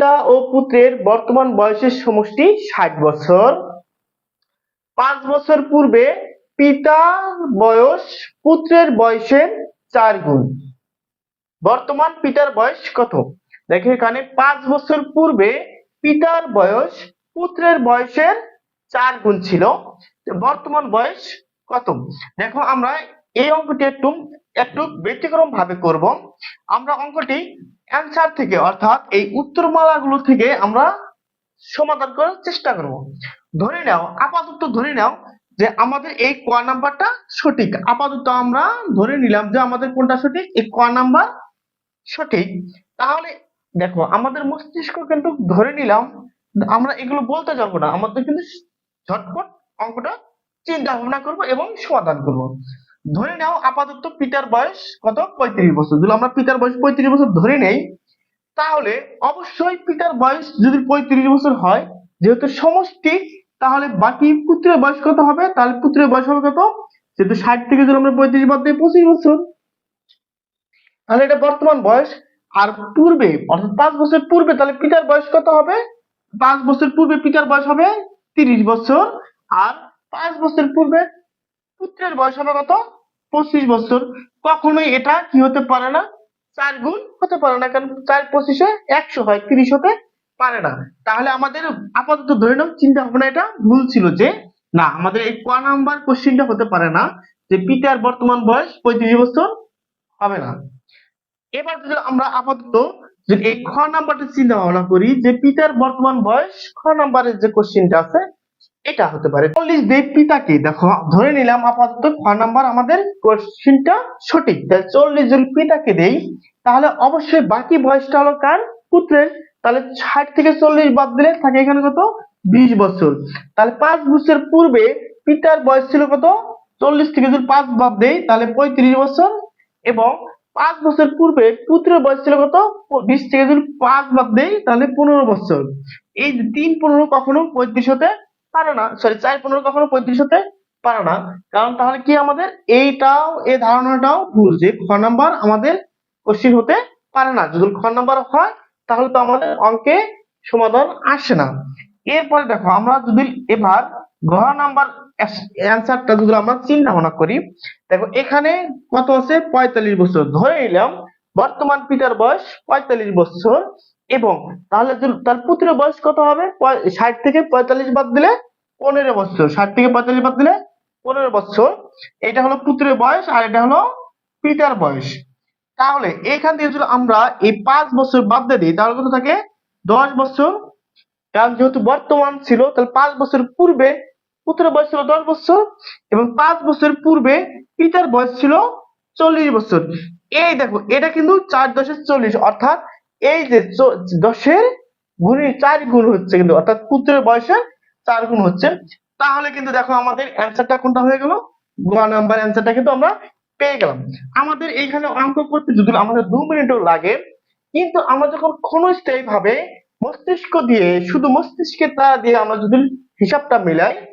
পিতা ও পুত্রের বর্তমান বয়সের সমষ্টি ষাট বছর। পাঁচ বছর পূর্বে পিতার বয়স পুত্রের বয়সের চার গুণ। বর্তমান পিতার বয়স কত? দেখো এখানে পাঁচ বছর পূর্বে পিতার বয়স পুত্রের বয়সের চার গুণ ছিল। বর্তমান বয়স কত? দেখো আমরা এই অঙ্কটি একটু একটু ব্যতিক্রম ভাবে করব। আমরা অঙ্কটি অ্যান্সার থেকে, অর্থাৎ এই উত্তরমালাগুলো থেকে আমরা সমাধান করার চেষ্টা করব। ধরে নাও, আপাতত ধরে নাও যে আমাদের এই ক নাম্বারটা সঠিক। আপাতত আমরা ধরে নিলাম যে আমাদের কোনটা সঠিক? এই ক নাম্বার সঠিক। তাহলে দেখো, আমাদের মস্তিষ্ক কিন্তু ধরে নিলাম, আমরা এগুলো বলতে যাব না। আমাদের কিন্তু ঝটপট অঙ্কটা চিন্তা ভাবনা করব এবং সমাধান করব। ধরে নাও আপাতত পিতার বয়স কত? পঁয়ত্রিশ বছর। যদি আমরা পিতার বয়স পঁয়ত্রিশ বছর ধরে নেই, তাহলে অবশ্যই পিতার বয়স যদি পঁয়ত্রিশ বছর হয়, যেহেতু সমষ্টি, তাহলে বাকি পুত্রের বয়স কত হবে? তাহলে পুত্রের বয়স হবে কত? যেহেতু ষাট থেকে যদি আমরা পঁয়ত্রিশ বাদ দিই, পঁচিশ বছর। তাহলে এটা বর্তমান বয়স। আর পূর্বে, অর্থাৎ পাঁচ বছর পূর্বে, তাহলে পিতার বয়স কত হবে? পাঁচ বছর পূর্বে পিতার বয়স হবে তিরিশ বছর। আর পাঁচ বছর পূর্বে পুত্রের বয়স হবে কত? পঁচিশ বছর। কখনোই এটা কি হতে পারে না? চার গুণ হতে পারে না, কারণ চার পঁচিশে একশো হয়, তিরিশ হতে পারে না। তাহলে আমাদের আপাতত ধরে নাও চিন্তা ভাবনা এটা ভুল ছিল যে, না, আমাদের এই ক নাম্বার কোশ্চিনটা হতে পারে না, যে পিতার বর্তমান বয়স পঁয়ত্রিশ বছর হবে না। এবার যদি আমরা আপাতত যদি এই খ নাম্বারটা চিন্তা ভাবনা করি, যে পিতার বর্তমান বয়স, খ নাম্বারের যে কোশ্চিনটা আছে এটা হতে পারে। চল্লিশ দেব পিতাকে দেখো, ধরে নিলাম আপাতত খ নাম্বার আমাদের কোশ্চিনটা সঠিক। চল্লিশ জন পিতাকে দেই, তাহলে অবশ্যই বাকি বয়সটা হলো কার? পুত্রের। তাহলে ষাট থেকে চল্লিশ বাদ দিলে থাকে এখানে কত? বিশ বছর। তাহলে পাঁচ বছর পূর্বে পিতার বয়স ছিল কত? চল্লিশ থেকে যদি পাঁচ বাদ দেই, তাহলে পঁয়ত্রিশ বছর। এবং পাঁচ বছর পূর্বে পুত্রের বয়স ছিল কত? বিশ থেকে যদি পাঁচ বাদ দেই, তাহলে পনেরো বছর। এই তিন পনেরো কখনো পঁয়ত্রিশ হতে পারে না। সরি চার পনেরো কখনো পঁয়ত্রিশ হতে পারে না। কারণ তাহলে কি আমাদের? এইটাও, এই ধারণাটাও ভুল যে খ নাম্বার আমাদের কোশ্চিন হতে পারে না। যদি খ নাম্বার হয়, তাহলে তো আমাদের অঙ্কে সমাধান আসে না। এরপরে দেখো, আমরা যদি এবার ঘ নাম্বার অ্যান্সারটা যদি আমরা চিন্তা ভাবনা করি, দেখো এখানে কত আছে? পঁয়তাল্লিশ বছর। ধরে নিলাম, বর্তমান পিতার বয়স পঁয়তাল্লিশ বছর। এবং তাহলে তার পুত্রের বয়স কত হবে? ষাট থেকে পঁয়তাল্লিশ বাদ দিলে পনেরো বছর। ষাট থেকে পঁয়তাল্লিশ বাদ দিলে পনেরো বছর। এটা হলো পুত্রের বয়স আর এটা হলো পিতার বয়স। তাহলে এখান থেকে যদি আমরা এই পাঁচ বছর বাদ দিয়ে দিই, তাহলে কত থাকে? দশ বছর। কারণ যেহেতু বর্তমান ছিল, তাহলে পাঁচ বছর পূর্বে পুত্রের বয়স ছিল দশ বছর এবং পাঁচ বছর পূর্বে পিতার বয়স ছিল চল্লিশ বছর। এই দেখো, এটা কিন্তু চার দশের চল্লিশ, অর্থাৎ এই যে দশের গুণে চার গুণ হচ্ছে কিন্তু, অর্থাৎ পুত্রের বয়সের চার গুণ হচ্ছে। তাহলে কিন্তু দেখো আমাদের অ্যান্সারটা কোনটা হয়ে গেল? গ নাম্বার অ্যান্সারটা কিন্তু আমরা পেয়ে গেলাম। আমাদের এইখানে অঙ্ক করতে যদি আমাদের দু মিনিটও লাগে, কিন্তু আমরা যখন ক্ষণস্থায়ী ভাবে মস্তিষ্ক দিয়ে, শুধু মস্তিষ্কের দ্বারা দিয়ে আমরা যদি হিসাবটা মিলাই,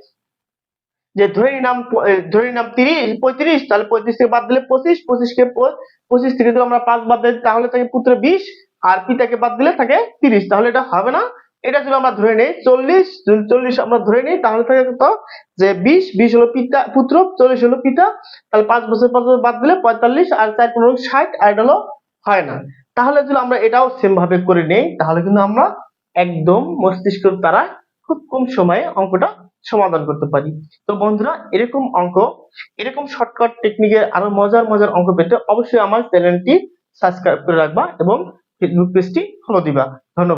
যে ধরে নাম ধরে নাম তিরিশ, পঁয়ত্রিশ, তাহলে পঁয়ত্রিশ থেকে বাদ দিলে পঁচিশ পঁচিশ কে প- পঁচিশ থেকে যদি আমরা পাঁচ বাদ দিই, তাহলে তাকে পুত্র বিশ আর পিতাকে বাদ দিলে থাকে তিরিশ। তাহলে এটা হবে না। এটা যদি আমরা ধরে নেই, চল্লিশ চল্লিশ আমরা ধরে নিই, তাহলে থাকে কত? যে বিশ বিশ হলো পিতা পুত্র, চল্লিশ হলো পিতা তাহলে পাঁচ বছর পাঁচ বছর বাদ দিলে পঁয়তাল্লিশ, আর চার পনেরো, ষাট, আর এটা হলো হয় না। তাহলে যদি আমরা এটাও সেম ভাবে করে নেই, তাহলে কিন্তু আমরা একদম মস্তিষ্কের দ্বারা খুব কম সময়ে অঙ্কটা সমাধান করতে পারি। তো বন্ধুরা, এরকম অঙ্ক, এরকম শর্টকাট টেকনিকের আরও মজার মজার অঙ্ক পেতে অবশ্যই আমার চ্যানেলটি সাবস্ক্রাইব করে রাখবা এবং ফেসবুক পেজটি ফলো দিবা। ধন্যবাদ।